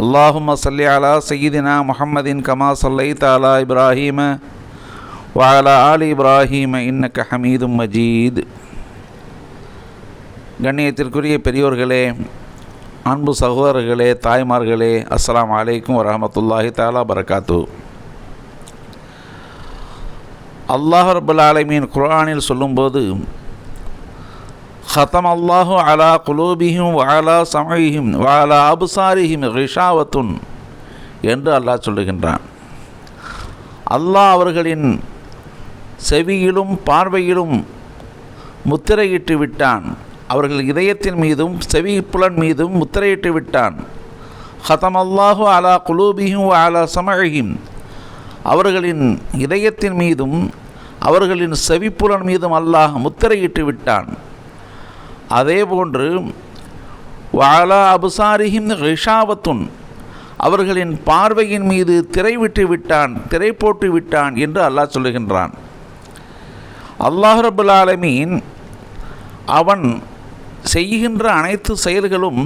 அல்லாஹும் சல்லி அலா சயீதினா முஹம்மதின் கமா சல்லை தாலா இப்ராஹீம வாலா ஆலி இப்ராஹீம இன்னக்க ஹமீதும் மஜீத். கண்ணியத்திற்குரிய பெரியோர்களே அன்பு சகோதரர்களே தாய்மார்களே அஸ்லாம் அலைக்கும் வரமத்துல்லாஹி தாலா பரகாத்து. அல்லாஹ் ரபுல் ஆலமீன் குரானில் சொல்லும்போது ஹத்தம் அல்லாஹு அலா குலூபிஹும் வாலா சமையும் வாலா அபுசாரிஹிம் ரிஷாவத்துன் என்று அல்லாஹ் சொல்லுகின்றான். அல்லாஹ் அவர்களின் செவியிலும் பார்வையிலும் முத்திரையிட்டு விட்டான். அவர்கள் இதயத்தின் மீதும் செவி புலன் மீதும் முத்திரையிட்டு விட்டான். ஹதம் அல்லாஹு அலா குலூபியும் அலா சமழகியும் அவர்களின் இதயத்தின் மீதும் அவர்களின் செவிப்புலன் மீதும் அல்லாஹ் முத்திரையிட்டு விட்டான். அதேபோன்று வாலா அபுசாரிஹிம் ரிஷாவத்துன் அவர்களின் பார்வையின் மீது திரை விட்டு விட்டான் திரை போட்டு விட்டான் என்று அல்லாஹ் சொல்லுகின்றான். அல்லாஹ் ரபுல் ஆலமீன் அவன் செய்கின்ற அனைத்து செயல்களும்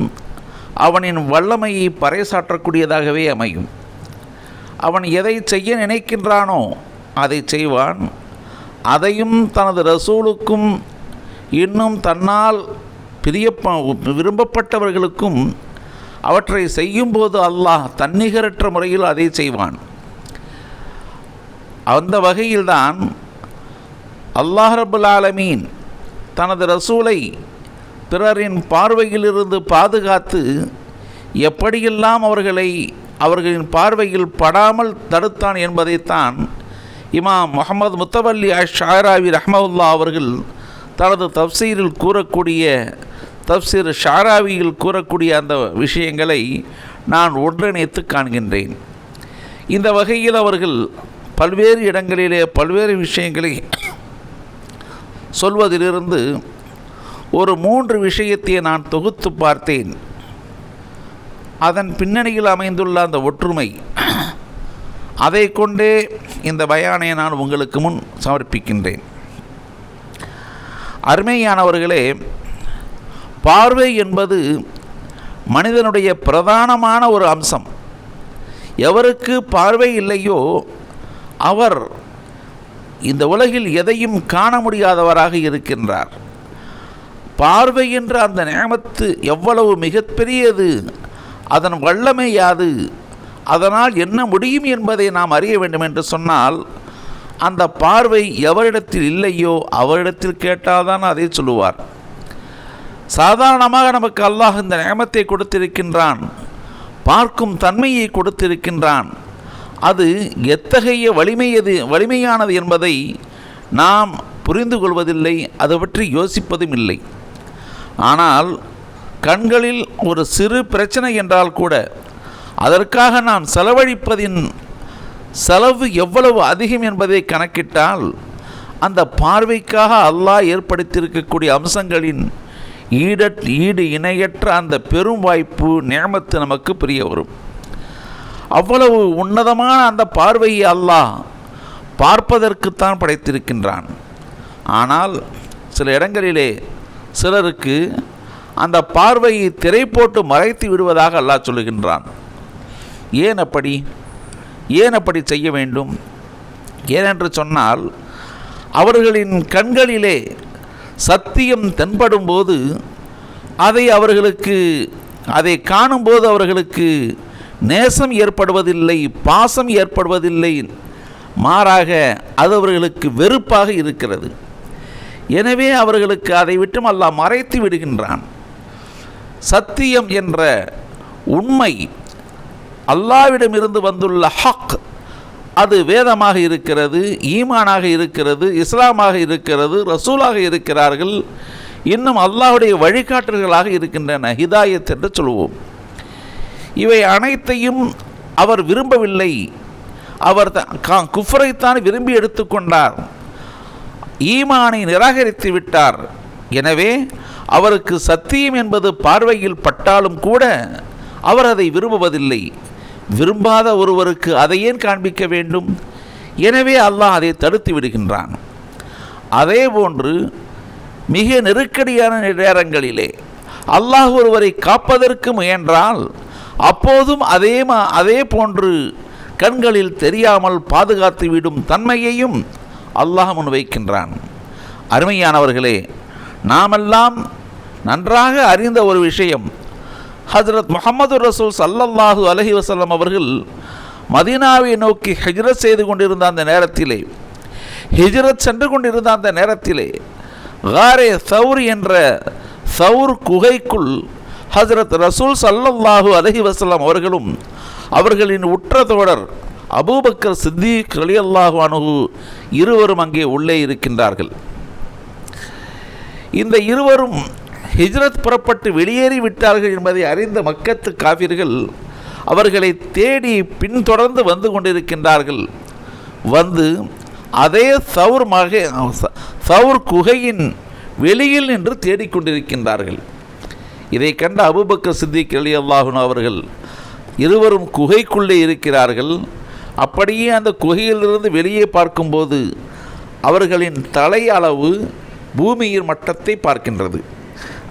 அவனின் வல்லமையை பறைசாற்றக்கூடியதாகவே அமையும். அவன் எதை செய்ய நினைக்கின்றானோ அதை செய்வான். அதையும் தனது ரசூலுக்கும் இன்னும் தன்னால் பிரிய விரும்பப்பட்டவர்களுக்கும் அவற்றை செய்யும்போது அல்லாஹ் தன்னிகரற்ற முறையில் அதை செய்வான். அந்த வகையில்தான் அல்லாஹ் ரபுல் ஆலமீன் தனது ரசூலை பிறரின் பார்வையிலிருந்து பாதுகாத்து எப்படியெல்லாம் அவர்களை அவர்களின் பார்வையில் படாமல் தடுத்தான் என்பதைத்தான் இமாம் முகமது முத்தவல்லி ஷாராவி ரஹமவுல்லா அவர்கள் தனது தப்சீரில் கூறக்கூடிய தப்சீர் ஷாராவியில் கூறக்கூடிய அந்த விஷயங்களை நான் ஒன்றிணைத்து காண்கின்றேன். இந்த வகையில் அவர்கள் பல்வேறு இடங்களிலே பல்வேறு விஷயங்களை சொல்வதிலிருந்து ஒரு மூன்று விஷயத்தை நான் தொகுத்து பார்த்தேன். அதன் பின்னணியில் அமைந்துள்ள அந்த ஒற்றுமை அதை கொண்டே இந்த பயானை நான் உங்களுக்கு முன் சமர்ப்பிக்கின்றேன். அருமையானவர்களே பார்வை என்பது மனிதனுடைய பிரதானமான ஒரு அம்சம். எவருக்கு பார்வை இல்லையோ அவர் இந்த உலகில் எதையும் காண முடியாதவராக இருக்கின்றார். பார்வை என்ற அந்த நேமத்து எவ்வளவு மிகப்பெரியது அதன் வல்லமை யாது அதனால் என்ன முடியும் என்பதை நாம் அறிய வேண்டும் என்று சொன்னால் அந்த பார்வை எவரிடத்தில் இல்லையோ அவரிடத்தில் கேட்டால்தான் அதை சொல்லுவார். சாதாரணமாக நமக்கு அல்லாஹ் இந்த நியமத்தை கொடுத்திருக்கின்றான். பார்க்கும் தன்மையை கொடுத்திருக்கின்றான். அது எத்தகைய வலிமையது வலிமையானது என்பதை நாம் புரிந்து கொள்வதில்லை அதை பற்றி யோசிப்பதும் இல்லை. ஆனால் கண்களில் ஒரு சிறு பிரச்சனை என்றால் கூட அதற்காக நாம் செலவழிப்பதின் செலவு எவ்வளவு அதிகம் என்பதை கணக்கிட்டால் அந்த பார்வைக்காக அல்லாஹ் ஏற்படுத்தியிருக்கக்கூடிய அம்சங்களின் ஈட ஈடு இணையற்ற அந்த பெரும் வாய்ப்பு நேமத்து நமக்கு புரிய வரும். அவ்வளவு உன்னதமான அந்த பார்வையை அல்லாஹ் பார்ப்பதற்குத்தான் படைத்திருக்கின்றான். ஆனால் சில இடங்களிலே சிலருக்கு அந்த பார்வையை திரை போட்டு மறைத்து விடுவதாக அல்லாஹ் சொல்லுகின்றான். ஏன் அப்படி? ஏன் அப்படி செய்ய வேண்டும்? ஏனென்று சொன்னால் அவர்களின் கண்களிலே சத்தியம் தென்படும்போது அதை அவர்களுக்கு அதை காணும்போது அவர்களுக்கு நேசம் ஏற்படுவதில்லை பாசம் ஏற்படுவதில்லை. மாறாக அது அவர்களுக்கு வெறுப்பாக இருக்கிறது. எனவே அவர்களுக்கு அதை விட்டும் அல்லாஹ் மறைத்து விடுகின்றான். சத்தியம் என்ற உண்மை அல்லாவிடமிருந்து வந்துள்ள ஹக் அது வேதமாக இருக்கிறது ஈமானாக இருக்கிறது இஸ்லாமாக இருக்கிறது ரசூலாக இருக்கிறார்கள். இன்னும் அல்லாஹுடைய வழிகாட்டல்களாக இருக்கின்றன. ஹிதாயத் என்று சொல்வோம் இவை அனைத்தையும் அவர் விரும்பவில்லை. அவர் த- கா- குஃப்ரைத்தான் விரும்பி எடுத்துக்கொண்டார் ஈமானை நிராகரித்து விட்டார். எனவே அவருக்கு சத்தியம் என்பது பார்வையில் பட்டாலும் கூட அவர் அதை விரும்புவதில்லை. விரும்பாத ஒருவருக்கு அதை ஏன் காண்பிக்க வேண்டும்? எனவே அல்லாஹ் அதை தடுத்து விடுகின்றான். அதே போன்று மிக நெருக்கடியான நேரங்களிலே அல்லாஹ் ஒருவரை காப்பதற்கு முயன்றால் அப்போதும் அதே மா- அதே போன்று கண்களில் தெரியாமல் பாதுகாத்து விடும் தன்மையையும் அல்லாஹ் முன்வைக்கின்றான். அருமையானவர்களே நாமெல்லாம் நன்றாக அறிந்த ஒரு விஷயம் ஹஜரத் முகமது ரசூல் சல்லல்லாஹு அலஹி வசல்லம் அவர்கள் மதீனாவை நோக்கி ஹிஜ்ரத் செய்து கொண்டிருந்த அந்த நேரத்திலே ஹிஜ்ரத் சென்று கொண்டிருந்த அந்த நேரத்திலே காரே சவுர் என்ற சவுர் குகைக்குள் ஹசரத் ரசூல் சல்லல்லாஹு அலஹி வசல்லாம் அவர்களும் அவர்களின் உற்ற தோழர் அபூபக்கர் சித்திக் ரலியல்லாஹு அனுகு இருவரும் அங்கே உள்ளே இருக்கின்றார்கள். இந்த இருவரும் ஹிஜ்ரத் புறப்பட்டு வெளியேறி விட்டார்கள் என்பதை அறிந்த மக்கத்து காவிர்கள் அவர்களை தேடி பின்தொடர்ந்து வந்து கொண்டிருக்கின்றார்கள். வந்து அதே சவுர் மகை சவுர் குகையின் வெளியில் நின்று தேடிக்கொண்டிருக்கின்றார்கள் இதை கண்ட அபூபக்கர் சித்திக் அலி அல்லாஹுன் அவர்கள் இருவரும் குகைக்குள்ளே இருக்கிறார்கள். அப்படியே அந்த குகையிலிருந்து வெளியே பார்க்கும்போது அவர்களின் தலை அளவு பூமியின் மட்டத்தை பார்க்கின்றது.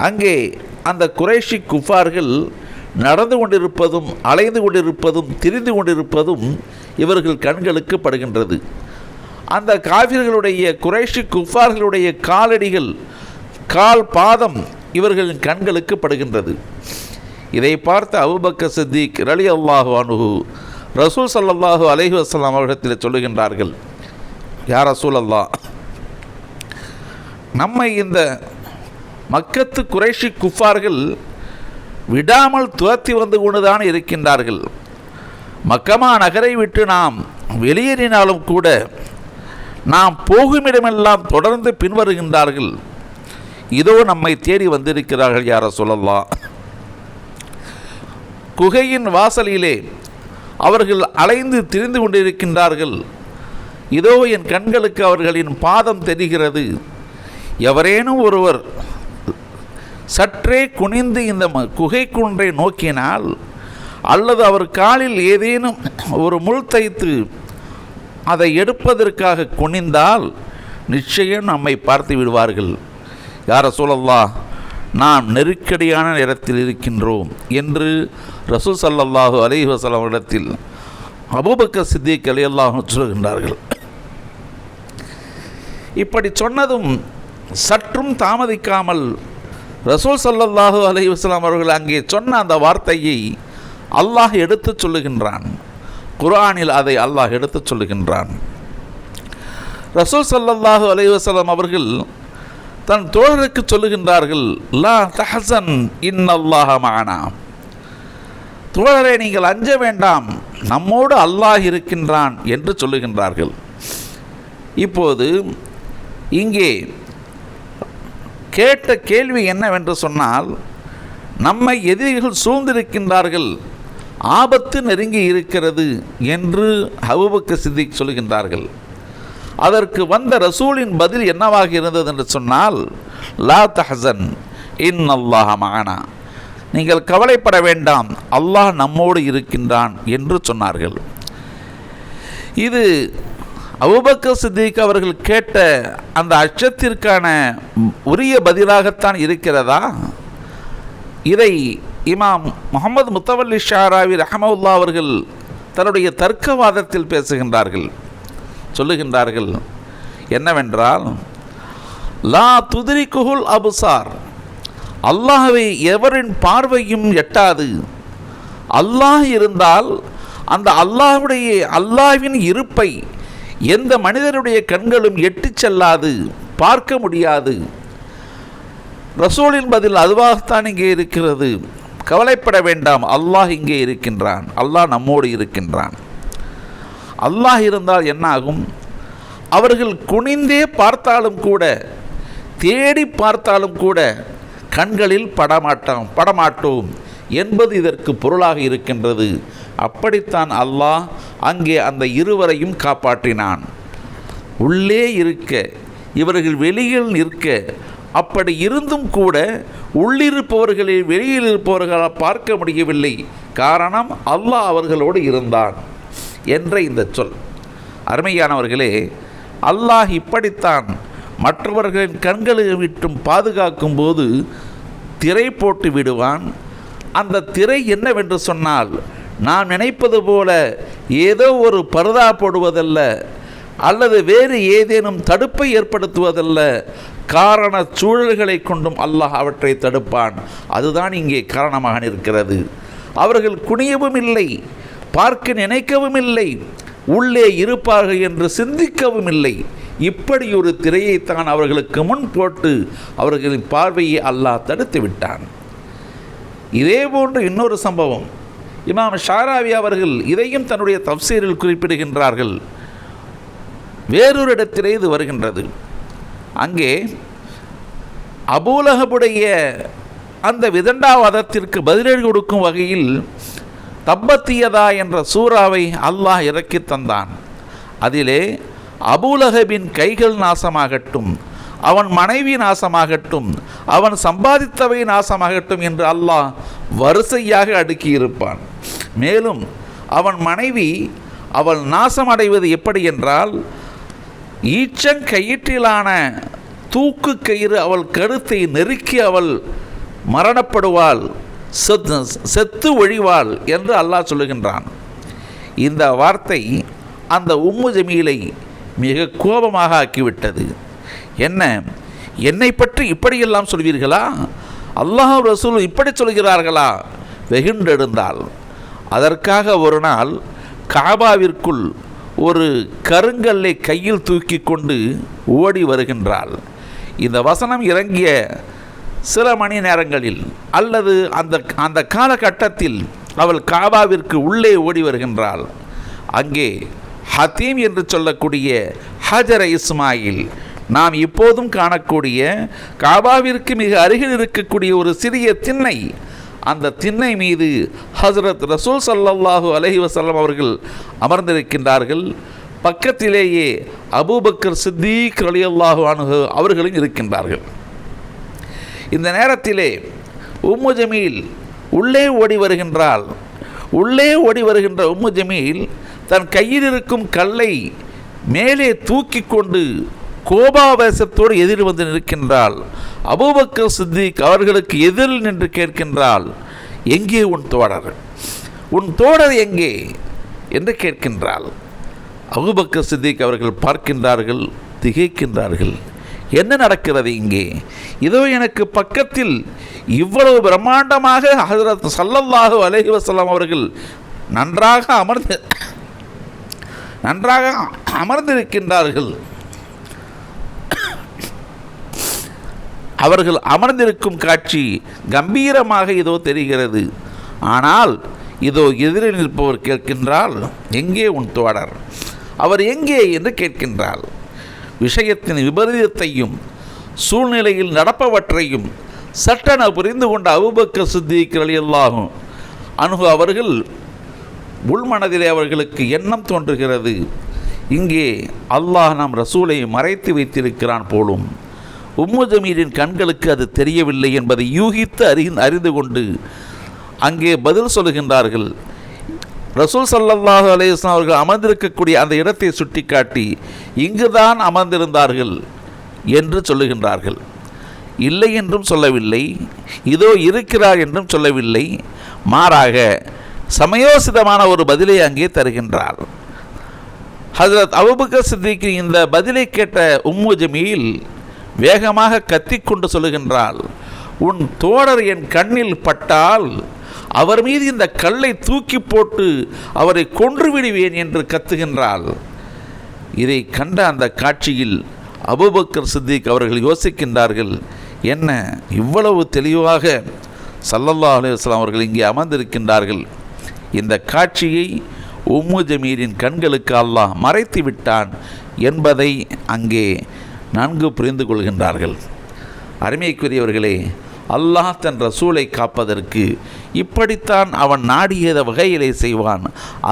அங்கே அந்த குறைஷி குஃபார்கள் நடந்து கொண்டிருப்பதும் அலைந்து கொண்டிருப்பதும் திரிந்து கொண்டிருப்பதும் இவர்கள் கண்களுக்கு படுகின்றது. அந்த காவிர்களுடைய குறைஷி குஃபார்களுடைய காலடிகள் கால் பாதம் இவர்களின் கண்களுக்கு படுகின்றது. இதை பார்த்த அபுபக்க சித்திக் ரலி அல்லாஹு அனுகு ரசூல் சல்லாஹூ அலஹி வசலாம் அவரிடத்தில் சொல்லுகின்றார்கள் யார் ரசூல் அல்லாஹ் நம்மை இந்த மக்கத்து குறைஷி குஃபார்கள் விடாமல் துரத்தி வந்து கொண்டுதான் இருக்கின்றார்கள். மக்கமா நகரை விட்டு நாம் வெளியேறினாலும் கூட நாம் போகுமிடமெல்லாம் தொடர்ந்து பின்வருகின்றார்கள். இதோ நம்மை தேடி வந்திருக்கிறார்கள் யார சொல்லலாம் குகையின் வாசலிலே அவர்கள் அலைந்து திரிந்து கொண்டிருக்கின்றார்கள். இதோ என் கண்களுக்கு அவர்களின் பாதம் தெரிகிறது. எவரேனும் ஒருவர் சற்றே குனிந்து இந்த ம- குகை குன்றை நோக்கினால் அல்லது அவர் காலில் ஏதேனும் ஒரு முள் தைத்து அதை எடுப்பதற்காக குனிந்தால் நிச்சயம் நம்மை பார்த்து விடுவார்கள். யார சொல்லல்லா நாம் நெருக்கடியான நேரத்தில் இருக்கின்றோம் என்று ரசூல் ஸல்லல்லாஹு அலைஹி வஸல்லம் அவரிடத்தில் அபூபக்கர் சித்திக் அலியல்லாஹு சொல்கின்றார்கள். இப்படி சொன்னதும் சற்றும் தாமதிக்காமல் ரசூல் சல்லல்லாஹு அலி வஸ்லாம் அவர்கள் அங்கே சொன்ன அந்த வார்த்தையை அல்லாஹ் எடுத்துச் சொல்லுகின்றான். குரானில் அதை அல்லாஹ் எடுத்துச் சொல்லுகின்றான். ரசூல் சல்லல்லாஹு அலி வஸ்லாம் அவர்கள் தன் தோழருக்கு சொல்லுகின்றார்கள் லா தஹசன் இன்னல்லாஹ மானா. தோழரை நீங்கள் அஞ்ச வேண்டாம் நம்மோடு அல்லாஹ் இருக்கின்றான் என்று சொல்லுகின்றார்கள். இப்போது இங்கே கேட்ட கேள்வி என்னவென்று சொன்னால் நம்மை எதிரிகள் சூழ்ந்திருக்கின்றார்கள் ஆபத்து நெருங்கி இருக்கிறது என்று ஹபுபக்க சித்திக் சொல்கின்றார்கள். அதற்கு வந்த ரசூலின் பதில் என்னவாக இருந்தது என்று சொன்னால் லா தஹசன் இன் அல்லாஹ மகனா நீங்கள் கவலைப்பட வேண்டாம் அல்லாஹ் நம்மோடு இருக்கின்றான் என்று சொன்னார்கள். இது அவுபக்கர் சித்திக் அவர்கள் கேட்ட அந்த அச்சத்திற்கான உரிய பதிலாகத்தான் இருக்கிறதா? இதை இமாம் முகமது முத்தவல்லி ஷாராவி ரஹமவுல்லா அவர்கள் தன்னுடைய தர்க்கவாதத்தில் பேசுகின்றார்கள். சொல்லுகின்றார்கள் என்னவென்றால் லா துதிரிக்குகுல் அபுசார். அல்லாஹை எவரின் பார்வையும் எட்டாது. அல்லாஹ் இருந்தால் அந்த அல்லாஹ்வுடைய அல்லாஹ்வின் இருப்பை எந்த மனிதனுடைய கண்களும் எட்டிச் செல்லாது பார்க்க முடியாது. ரசூலின் பதில் அதுவாகத்தான் இங்கே இருக்கிறது. கவலைப்பட வேண்டாம் அல்லாஹ் இங்கே இருக்கின்றான். அல்லாஹ் நம்மோடு இருக்கின்றான். அல்லாஹ் இருந்தால் என்னாகும் அவர்கள் குனிந்தே பார்த்தாலும் கூட தேடி பார்த்தாலும் கூட கண்களில் படமாட்டோம் படமாட்டோம் என்பது இதற்கு பொருளாக இருக்கின்றது. அப்படித்தான் அல்லாஹ் அங்கே அந்த இருவரையும் காப்பாற்றினான். உள்ளே இருக்க இவர்கள் வெளியில் நிற்க அப்படி இருந்தும் கூட உள்ளிருப்பவர்களை வெளியில் இருப்பவர்களால் பார்க்க முடியவில்லை. காரணம் அல்லாஹ் அவர்களோடு இருந்தான் என்ற இந்த சொல். அருமையானவர்களே அல்லாஹ் இப்படித்தான் மற்றவர்களின் கண்களை விட்டும் பாதுகாக்கும் போது திரை போட்டு விடுவான். அந்த திரை என்னவென்று சொன்னால் நாம் நினைப்பது போல ஏதோ ஒரு பரதா போடுவதல்ல அல்லது வேறு ஏதேனும் தடுப்பை ஏற்படுத்துவதல்ல காரண சூழல்களை கொண்டும் அல்லாஹ் அவற்றை தடுப்பான். அதுதான் இங்கே காரணமாக நிற்கிறது. அவர்கள் குனியவும் இல்லை பார்க்க நினைக்கவும் இல்லை உள்ளே இருப்பார்கள் என்று சிந்திக்கவும் இல்லை. இப்படி ஒரு திரையைத்தான் அவர்களுக்கு முன் போட்டு அவர்களின் பார்வையை அல்லாஹ் தடுத்து விட்டான். இதே போன்று இன்னொரு சம்பவம். இமாம் ஷாராவி அவர்கள் இதையும் தன்னுடைய தப்சீரில் குறிப்பிடுகின்றார்கள். வேறொரு இடத்திலே இது வருகின்றது. அங்கே அபூலகபுடைய அந்த விதண்டாவாதத்திற்கு பதிலடி கொடுக்கும் வகையில் தப்பத்தியதா என்ற சூறாவை அல்லாஹ் இறக்கி தந்தான். அதிலே அபூலகபின் கைகள் நாசமாகட்டும் அவன் மனைவி நாசமாகட்டும் அவன் சம்பாதித்தவை நாசமாகட்டும் என்று அல்லாஹ் வரிசையாக அடுக்கியிருப்பான். மேலும் அவன் மனைவி அவள் நாசம் அடைவது எப்படி என்றால் ஈச்சங் கயிற்றிலான தூக்கு கயிறு அவள் கருத்தை நெருக்கி அவள் மரணப்படுவாள் செத்து செத்து ஒழிவாள் என்று அல்லாஹ் சொல்லுகின்றான். இந்த வார்த்தை அந்த உம்மு ஜமீலை மிக கோபமாக ஆக்கிவிட்டது. என்ன? என்னை பற்றி இப்படியெல்லாம் சொல்வீர்களா? அல்லாஹ் ரசூல் இப்படி சொல்கிறார்களா? வெகுண்டெழுந்தாள். அதற்காக ஒரு நாள் காபாவிற்குள் ஒரு கருங்கல்லை கையில் தூக்கி கொண்டு ஓடி வருகின்றாள். இந்த வசனம் இறங்கிய சில மணி நேரங்களில் அல்லது அந்த அந்த காலகட்டத்தில் அவள் காபாவிற்கு உள்ளே ஓடி வருகின்றாள். அங்கே ஹத்தீம் என்று சொல்லக்கூடிய ஹஜர இஸ்மாயில் நாம் இப்போதும் காணக்கூடிய காபாவிற்கு மிக அருகில் இருக்கக்கூடிய ஒரு சிறிய திண்ணை. அந்த திண்ணை மீது ஹசரத் ரசூல் சல்லல்லாஹு அலஹி வசல்லம் அவர்கள் அமர்ந்திருக்கின்றார்கள். பக்கத்திலேயே அபூபக்கர் சித்தீக் அலியல்லாஹு அனுகு அவர்களும் இருக்கின்றார்கள். இந்த நேரத்திலே உம்மு ஜமீல் உள்ளே ஓடி வருகின்றாள் உள்ளே ஓடி வருகின்ற உம்மு ஜமீல் தன் கையில் இருக்கும் கல்லை மேலே தூக்கி கொண்டு கோபாவேசத்தோடு எதிர் வந்து நிற்கின்றாள். அபூபக்கர் சித்திக் அவர்களுக்கு எதிரில் நின்று கேட்கின்றாள். எங்கே உன் தோழர்? உன் தோழர் எங்கே? என்று கேட்கின்றாள். அபூபக்கர் சித்திக் அவர்கள் பார்க்கின்றார்கள் திகைக்கின்றார்கள். என்ன நடக்கிறது இங்கே? இதோ எனக்கு பக்கத்தில் இவ்வளவு பிரம்மாண்டமாக ஹசரத் சல்லல்லாஹு அலஹி வசலாம் அவர்கள் நன்றாக அமர்ந்து நன்றாக அமர்ந்திருக்கின்றார்கள். அவர்கள் அமர்ந்திருக்கும் காட்சி கம்பீரமாக இதோ தெரிகிறது. ஆனால் இதோ எதிரில் நிற்பவர் கேட்கின்றால் எங்கே உன் தோழர்? அவர் எங்கே? என்று கேட்கின்றாள். விஷயத்தின் விபரீதத்தையும் சூழ்நிலையில் நடப்பவற்றையும் சட்டென புரிந்து கொண்ட அபுபக்க சித்திகள் எல்லாகும் அணுகு அவர்கள் உள்மனதிலே அவர்களுக்கு எண்ணம் தோன்றுகிறது. இங்கே அல்லாஹ் நம் ரசூலை மறைத்து வைத்திருக்கிறான் போலும். உம்மு ஜமீரின் கண்களுக்கு அது தெரியவில்லை என்பதை யூகித்து அறி அறிந்து கொண்டு அங்கே பதில் சொல்லுகின்றார்கள். ரசூல் சல்லல்லாஹு அலேஸ்லாம் அவர்கள் அமர்ந்திருக்கக்கூடிய அந்த இடத்தை சுட்டிக்காட்டி இங்குதான் அமர்ந்திருந்தார்கள் என்று சொல்லுகின்றார்கள். இல்லை என்றும் சொல்லவில்லை. இதோ இருக்கிறார் என்றும் சொல்லவில்லை. மாறாக சமயோசிதமான ஒரு பதிலை அங்கே தருகின்றார். ஹசரத் அபுபக்கர் சித்திக்கு இந்த பதிலை கேட்ட உம்மு ஜமீல் வேகமாக கத்திக்கொண்டு சொல்லுகின்றாள் உன் தோழர் என் கண்ணில் பட்டால் அவர் மீது இந்த கல்லை தூக்கி போட்டு அவரை கொன்று விடுவேன் என்று கத்துகின்றாள். இதை கண்ட அந்த காட்சியில் அபுபக்கர் சித்திக் அவர்கள் யோசிக்கின்றார்கள் என்ன இவ்வளவு தெளிவாக சல்லல்லா அலுவலாம் அவர்கள் இங்கே அமர்ந்திருக்கின்றார்கள். இந்த காட்சியை உம்மு ஜமீரின் கண்களுக்கு அல்லாஹ் மறைத்து விட்டான் என்பதை அங்கே நன்கு புரிந்து கொள்கின்றார்கள் அருமைக்குரியவர்களே அல்லாஹ் தன் ரசூலை காப்பதற்கு இப்படித்தான் அவன் நாடியத வகையிலே செய்வான்.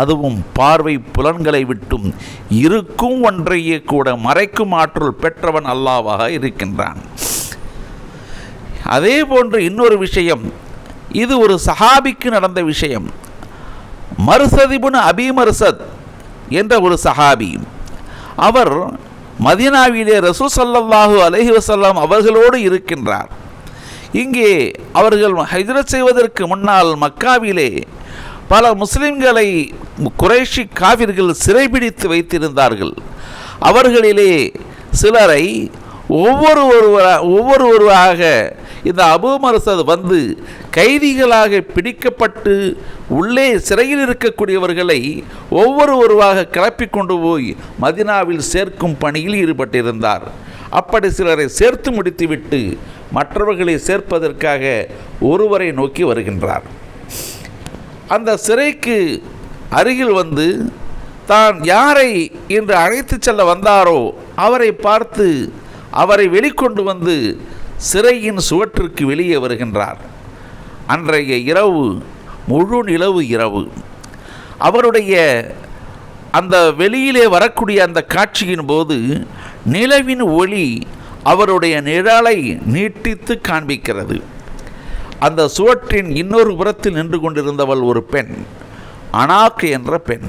அதுவும் பார்வை புலன்களை விட்டும் இருக்கும் ஒன்றையே கூட மறைக்கும் ஆற்றல் பெற்றவன் அல்லாவாக இருக்கின்றான். அதே போன்று இன்னொரு விஷயம் இது ஒரு சஹாபிக்கு நடந்த விஷயம். மருசதிபுன் அபிமர்சத் என்ற ஒரு சஹாபி அவர் மதீனாவிலே ரசூ ஸல்லல்லாஹு அலஹி வசல்லாம் அவர்களோடு இருக்கின்றார். இங்கே அவர்கள் ஹஜ்ரத் செய்வதற்கு முன்னால் மக்காவிலே பல முஸ்லிம்களை குறைஷி காவிர்கள் சிறைபிடித்து வைத்திருந்தார்கள். அவர்களிலே சிலரை ஒவ்வொரு ஒருவராக ஒவ்வொரு ஒருவராக இந்த அபூமரசது வந்து கைதிகளாக பிடிக்கப்பட்டு உள்ளே சிறையில் இருக்கக்கூடியவர்களை ஒவ்வொரு ஒருவாக கிளப்பி கொண்டு போய் மதினாவில் சேர்க்கும் பணியில் ஈடுபட்டிருந்தார். அப்படி சிலரை சேர்த்து முடித்துவிட்டு மற்றவர்களை சேர்ப்பதற்காக ஒருவரை நோக்கி வருகின்றார். அந்த சிறைக்கு அருகில் வந்து தான் யாரை இன்று அழைத்து செல்ல வந்தாரோ அவரை பார்த்து அவரை வெளிக்கொண்டு வந்து சிறையின் சுவற்றிற்கு வெளியே வருகின்றார். அன்றைய இரவு முழு நிலவு இரவு. அவருடைய அந்த வெளியிலே வரக்கூடிய அந்த காட்சியின் போது நிலவின் ஒளி அவருடைய நிழலை நீட்டித்து காண்பிக்கிறது. அந்த சுவற்றின் இன்னொரு புறத்தில் நின்று கொண்டிருந்தவள் ஒரு பெண் அனாக் என்ற பெண்.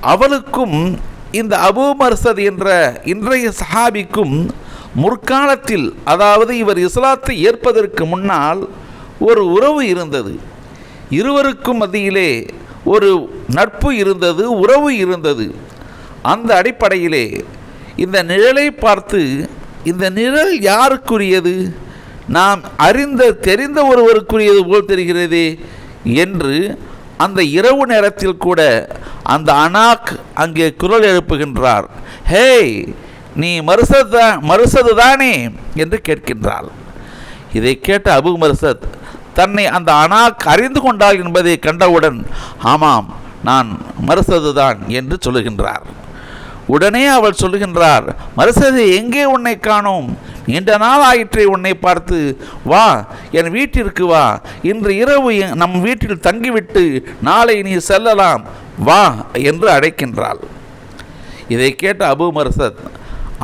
அவளுக்கும் இந்த அபு மர்சத் என்ற இன்றைய சஹாபிக்கும் முற்காலத்தில் அதாவது இவர் இஸ்லாத்தை ஏற்பதற்கு முன்னால் ஒரு உறவு இருந்தது. இருவருக்கும் மத்தியிலே ஒரு நட்பு இருந்தது உறவு இருந்தது. அந்த அடிப்படையிலே இந்த நிழலை பார்த்து இந்த நிழல் யாருக்குரியது? நாம் அறிந்த தெரிந்த ஒருவருக்குரியது போல் தெரிகிறதே என்று அந்த இரவு நேரத்தில் கூட அந்த அனாக் அங்கே குரல் எழுப்புகின்றார். ஹேய் நீ மருசது மறுசது தானே என்று கேட்கின்றாள். இதை கேட்ட அபு மருசத் தன்னை அந்த அனாக் அறிந்து கொண்டாள் என்பதை கண்டவுடன் ஆமாம் நான் மறுசதுதான் என்று சொல்லுகின்றார். உடனே அவள் சொல்லுகின்றார் மறுசது எங்கே உன்னை காணோம்? நீண்ட நாள் ஆயிற்றை உன்னை பார்த்து வா என் வீட்டிற்கு வா. இன்று இரவு நம் வீட்டில் தங்கிவிட்டு நாளை நீ செல்லலாம். வா என்று அழைக்கின்றாள். இதை கேட்ட அபுமர்சத்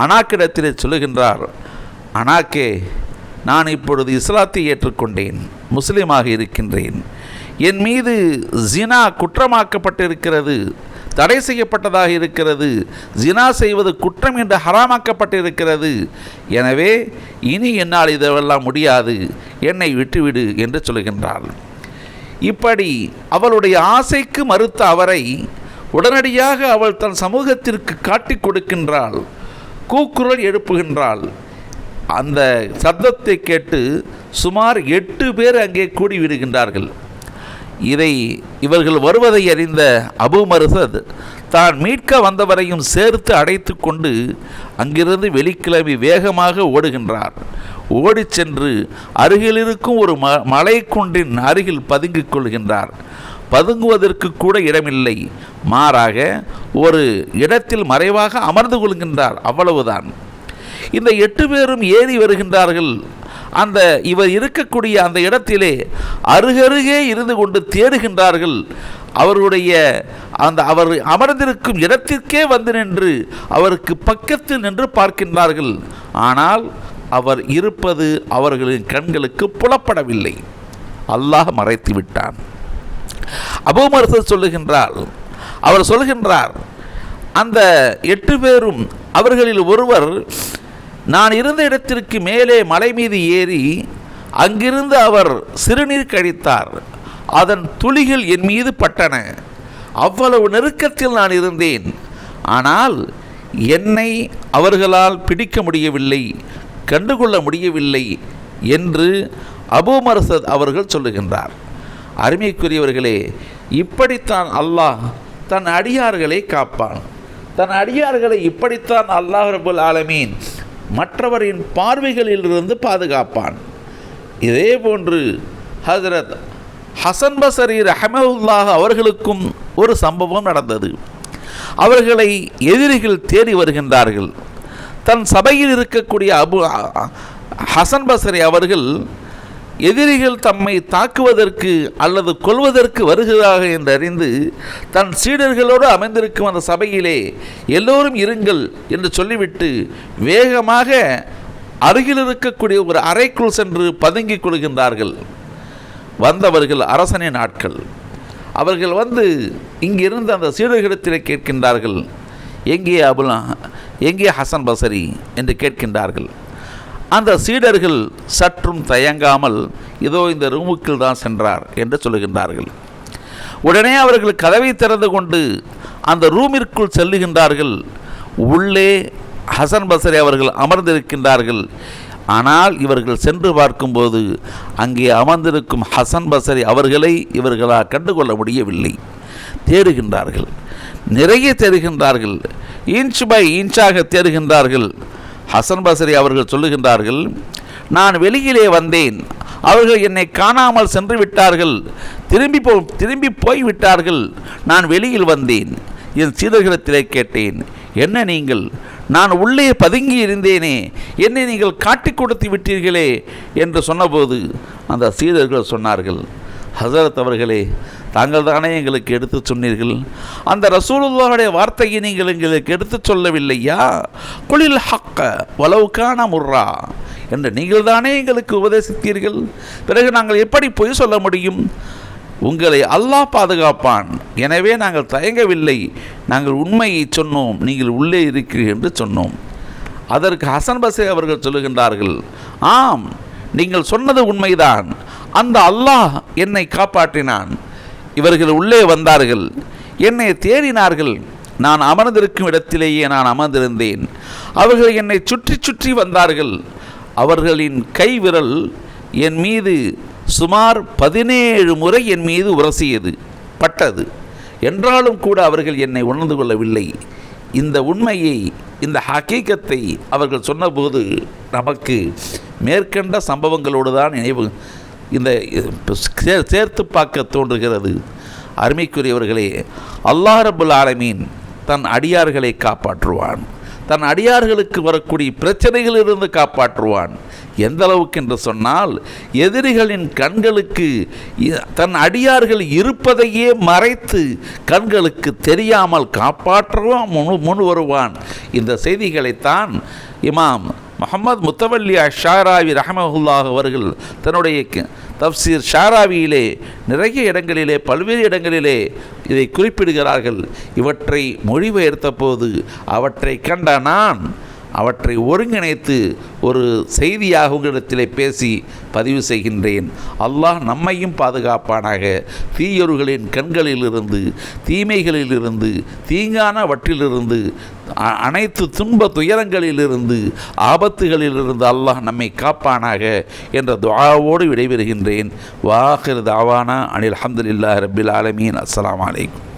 அனாக்கிடத்திலே சொல்லுகின்றார் அனாக்கே நான் இப்பொழுது இஸ்லாத்தை ஏற்றுக்கொண்டேன் முஸ்லீமாக இருக்கின்றேன். என் மீது ஜினா குற்றமாக்கப்பட்டிருக்கிறது. தடை செய்யப்பட்டதாக இருக்கிறது. ஜினா செய்வது குற்றம் என்று ஹராமாக்கப்பட்டிருக்கிறது. எனவே இனி என்னால் இதெல்லாம் முடியாது. என்னை விட்டுவிடு என்று சொல்கின்றாள். இப்படி அவளுடைய ஆசைக்கு மறுத்த அவரை உடனடியாக அவள் தன் சமூகத்திற்கு காட்டிக் கொடுக்கின்றாள். கூக்குரல் எழுப்புகின்றாள். அந்த சப்தத்தை கேட்டு சுமார் எட்டு பேர் அங்கே கூடிவிடுகின்றார்கள். இதை இவர்கள் வருவதை அறிந்த அபு மருசத் தான் மீட்க வந்தவரையும் சேர்த்து அடைத்து கொண்டு அங்கிருந்து வெளிக்கிளம்பி வேகமாக ஓடுகின்றார். ஓடிச் சென்று அருகில் இருக்கும் ஒரு ம மலை குன்றின் அருகில் பதுங்கிக் கொள்கின்றார். பதுங்குவதற்கு கூட இடமில்லை. மாறாக ஒரு இடத்தில் மறைவாக அமர்ந்து கொள்கின்றார் அவ்வளவுதான். இந்த எட்டு பேரும் ஏறி வருகின்றார்கள். அந்த இவர் இருக்கக்கூடிய அந்த இடத்திலே அருகருகே இருந்து கொண்டு தேடுகின்றார்கள். அவருடைய அந்த அவர் அமர்ந்திருக்கும் இடத்திற்கே வந்து நின்று அவருக்கு பக்கத்தில் நின்று பார்க்கின்றார்கள். ஆனால் அவர் இருப்பது அவர்களின் கண்களுக்கு புலப்படவில்லை. அல்லாஹ் மறைத்து விட்டான். அபூமரசர் சொல்லுகின்றார் அவர் சொல்கின்றார் அந்த எட்டு பேரும் அவர்களில் ஒருவர் நான் இருந்த இடத்திற்கு மேலே மலை மீது ஏறி அங்கிருந்து அவர் சிறுநீர் கழித்தார். அதன் துளிகள் என் மீது பட்டன. அவ்வளவு நெருக்கத்தில் நான் இருந்தேன். ஆனால் என்னை அவர்களால் பிடிக்க முடியவில்லை கண்டுகொள்ள முடியவில்லை என்று அபூமரசத் அவர்கள் சொல்லுகின்றார். அருமைக்குரியவர்களே இப்படித்தான் அல்லாஹ் தன் அடியார்களை காப்பான். தன் அடியார்களை இப்படித்தான் அல்லாஹ் ரபுல் ஆலமீன் மற்றவரின் பார்வைகளிலிருந்து பாதுகாப்பான். இதே போன்று ஹசரத் ஹசன் பசரி ரஹமவுல்லாஹ் அவர்களுக்கும் ஒரு சம்பவம் நடந்தது. அவர்களை எதிரிகள் தேடி வருகின்றார்கள். தன் சபையில் இருக்கக்கூடிய அபு ஹசன் பசரி அவர்கள் எதிரிகள் தம்மை தாக்குவதற்கு அல்லது கொள்வதற்கு வருகிறார்கள் என்று அறிந்து தன் சீடர்களோடு அமைந்திருக்கும் அந்த சபையிலே எல்லோரும் இருங்கள் என்று சொல்லிவிட்டு வேகமாக அருகில் இருக்கக்கூடிய ஒரு அறைக்குள் சென்று பதுங்கிக் கொள்கின்றார்கள். வந்தவர்கள் அரசனின் ஆட்கள் அவர்கள் வந்து இங்கிருந்து அந்த சீடர்களிடத்தில் கேட்கின்றார்கள். எங்கே அபுலா? எங்கே ஹசன் பசரி? என்று கேட்கின்றார்கள். அந்த சீடர்கள் சற்றும் தயங்காமல் இதோ இந்த ரூமுக்குள் தான் சென்றார் என்று சொல்லுகின்றார்கள். உடனே அவர்கள் கதவை திறந்து கொண்டு அந்த ரூமிற்குள் செல்லுகின்றார்கள். உள்ளே ஹசன் பசரி அவர்கள் அமர்ந்திருக்கின்றார்கள். ஆனால் இவர்கள் சென்று பார்க்கும்போது அங்கே அமர்ந்திருக்கும் ஹசன் பசரி அவர்களை இவர்களால் கண்டுகொள்ள முடியவில்லை. தேடுகின்றார்கள் நிறைய தேடுகின்றார்கள் இன்ச் பை இன்ச்சாக தேடுகின்றார்கள் ஹசன் பசரி அவர்கள் சொல்லுகின்றார்கள் நான் வெளியிலே வந்தேன். அவர்கள் என்னை காணாமல் சென்று விட்டார்கள். திரும்பி போ திரும்பி போய் விட்டார்கள். நான் வெளியில் வந்தேன். என் சீடர்களிடத்திலே கேட்டேன். என்ன நீங்கள்? நான் உள்ளே பதுங்கி இருந்தேனே. என்னை நீங்கள் காட்டிக் கொடுத்து விட்டீர்களே என்று சொன்னபோது அந்த சீடர்கள் சொன்னார்கள் ஹசரத் அவர்களே தாங்கள் தானே எங்களுக்கு எடுத்து சொன்னீர்கள்? அந்த ரசூலுல்லாவுடைய வார்த்தையை நீங்கள் எங்களுக்கு எடுத்து சொல்லவில்லையா? குளில் ஹக்க வலவுக்கான முர்ரா என்று நீங்கள் தானே எங்களுக்கு உபதேசித்தீர்கள்? பிறகு நாங்கள் எப்படி பொய் சொல்ல முடியும்? உங்களை அல்லாஹ் பாதுகாப்பான். எனவே நாங்கள் தயங்கவில்லை. நாங்கள் உண்மையை சொன்னோம். நீங்கள் உள்ளே இருக்கிறீர்கள் என்று சொன்னோம். அதற்கு ஹசன் பசே அவர்கள் சொல்லுகின்றார்கள் ஆம் நீங்கள் சொன்னது உண்மைதான். அந்த அல்லாஹ் என்னை காப்பாற்றினான். இவர்கள் உள்ளே வந்தார்கள். என்னை தேடினார்கள். நான் அமர்ந்திருக்கும் இடத்திலேயே நான் அமர்ந்திருந்தேன். அவர்கள் என்னை சுற்றி சுற்றி வந்தார்கள். அவர்களின் கைவிரல் என் மீது சுமார் பதினேழு முறை என் மீது உரசியது பட்டது. என்றாலும் கூட அவர்கள் என்னை உணர்ந்து கொள்ளவில்லை. இந்த உண்மையை இந்த ஹக்கீக்கத்தை அவர்கள் சொன்னபோது நமக்கு மேற்கண்ட சம்பவங்களோடு தான் நினைவு இந்த சேர்த்து பார்க்க தோன்றுகிறது. அருமைக்குரியவர்களே அல்லாஹ் ரபுல் ஆலமீன் தன் அடியார்களை காப்பாற்றுவான். தன் அடியார்களுக்கு வரக்கூடிய பிரச்சனைகளிலிருந்து காப்பாற்றுவான். எந்த அளவுக்கு என்று சொன்னால் எதிரிகளின் கண்களுக்கு தன் அடியார்கள் இருப்பதையே மறைத்து கண்களுக்கு தெரியாமல் காப்பாற்றவும் முன் முன் வருவான் இந்த செய்திகளைத்தான் இமாம் முகமது முத்தவல்லி ஷாராவி ரஹமஹுல்லாஹ் அவர்கள் தன்னுடைய க- தப்சீர் ஷாராவியிலே நிறைய இடங்களிலே பல்வேறு இடங்களிலே இதை குறிப்பிடுகிறார்கள். இவற்றை மொழிபெயர்த்த போது அவற்றை கண்ட நான் அவற்றை ஒருங்கிணைத்து ஒரு செய்தியாக உங்களிடத்திலே பேசி பதிவு செய்கின்றேன். அல்லாஹ் நம்மையும் பாதுகாப்பானாக. தீயொருகளின் கண்களிலிருந்து தீமைகளிலிருந்து தீங்கானவற்றிலிருந்து அனைத்து துன்ப துயரங்களிலிருந்து ஆபத்துகளிலிருந்து அல்லாஹ் நம்மை காப்பானாக என்ற துவாவோடு விடைபெறுகின்றேன். வாஹிர் தாவானா அனில் அஹமதுல்லா ரபில் ஆலமீன். அஸ்லாம் அலைக்கும்.